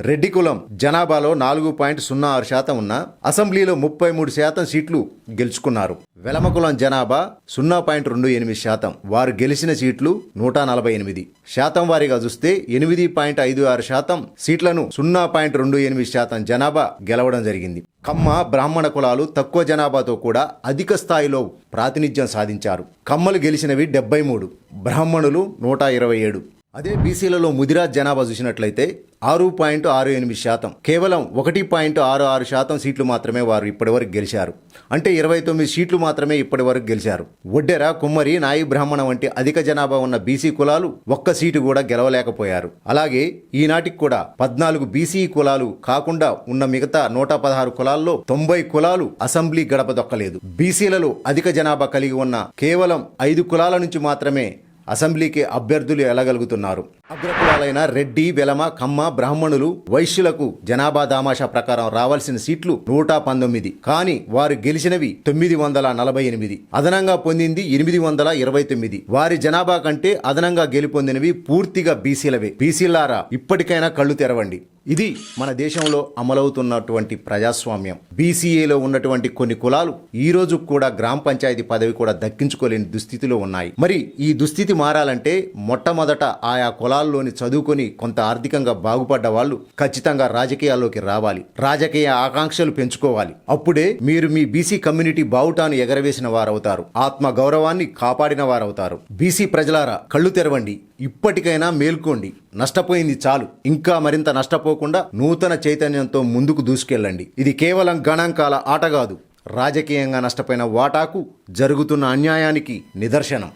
రెడ్డి కులం జనాభాలో నాలుగు పాయింట్ సున్నా ఆరు శాతం ఉన్న అసెంబ్లీలో ముప్పై మూడు శాతం సీట్లు గెలుచుకున్నారు. వెలమ కులం జనాభా సున్నా పాయింట్ రెండు ఎనిమిది శాతం. వారు గెలిచిన సీట్లు నూట నలభై ఎనిమిది. శాతం వారిగా చూస్తే ఎనిమిది పాయింట్ ఐదు ఆరు శాతం సీట్లను సున్నా పాయింట్ రెండు ఎనిమిది శాతం జనాభా గెలవడం జరిగింది. కమ్మ బ్రాహ్మణ కులాలు తక్కువ జనాభాతో కూడా అధిక స్థాయిలో ప్రాతినిధ్యం సాధించారు. కమ్మలు గెలిచినవి డెబ్బై మూడు. బ్రాహ్మణులు నూట ఇరవై ఏడు. అదే బీసీలలో ముదిరాజ్ జనాభా చూసినట్లయితే ఆరు పాయింట్ ఆరు ఎనిమిది శాతం. కేవలం ఒకటి పాయింట్ ఆరు ఆరు శాతం సీట్లు మాత్రమే వారు ఇప్పటివరకు గెలిచారు. అంటే ఇరవై తొమ్మిది సీట్లు మాత్రమే ఇప్పటివరకు గెలిచారు. ఒడ్డెర కుమ్మరి నాయి బ్రాహ్మణ వంటి అధిక జనాభా ఉన్న బీసీ కులాలు ఒక్క సీటు కూడా గెలవలేకపోయారు. అలాగే ఈనాటికి కూడా పద్నాలుగు బీసీ కులాలు కాకుండా ఉన్న మిగతా నూట పదహారు కులాల్లో తొంభై కులాలు అసెంబ్లీ గడప దొక్కలేదు బీసీలలో అధిక జనాభా కలిగి ఉన్న కేవలం ఐదు కులాల నుంచి మాత్రమే అసెంబ్లీకి అభ్యర్థులు ఎలగలుగుతున్నారు. అగ్రకులాలైన రెడ్డి వెలమ కమ్మ బ్రాహ్మణులు వైశ్యులకు జనాభా దామాషా ప్రకారం రావాల్సిన సీట్లు నూట పంతొమ్మిది. కానీ వారు గెలిచినవి తొమ్మిది వందల నలభై ఎనిమిది. అదనంగా పొందింది ఎనిమిది వందల ఇరవై తొమ్మిది. వారి జనాభా కంటే అదనంగా గెలుపొందినవి పూర్తిగా బీసీలవే. బీసీలారా ఇప్పటికైనా కళ్ళు తెరవండి. ఇది మన దేశంలో అమలవుతున్నటువంటి ప్రజాస్వామ్యం. బీసీఏలో ఉన్నటువంటి కొన్ని కులాలు ఈ రోజు కూడా గ్రామ పంచాయతీ పదవి కూడా దక్కించుకోలేని దుస్థితిలో ఉన్నాయి. మరి ఈ దుస్థితి మారాలంటే మొట్టమొదట ఆయా కులాల్లోని చదువుకొని కొంత ఆర్థికంగా బాగుపడ్డ వాళ్ళు ఖచ్చితంగా రాజకీయాల్లోకి రావాలి. రాజకీయ ఆకాంక్షలు పెంచుకోవాలి. అప్పుడే మీరు మీ బీసీ కమ్యూనిటీ బావుటాను ఎగరవేసిన వారవుతారు. ఆత్మ గౌరవాన్ని కాపాడిన వారవుతారు. బీసీ ప్రజలారా కళ్ళు తెరవండి. ఇప్పటికైనా మేల్కోండి. నష్టపోయింది చాలు. ఇంకా మరింత నష్టపోకుండా నూతన చైతన్యంతో ముందుకు దూసుకెళ్ళండి. ఇది కేవలం గణాంకాల ఆట కాదు. రాజకీయంగా నష్టపోయిన వాటాకు జరుగుతున్న అన్యాయానికి నిదర్శనం.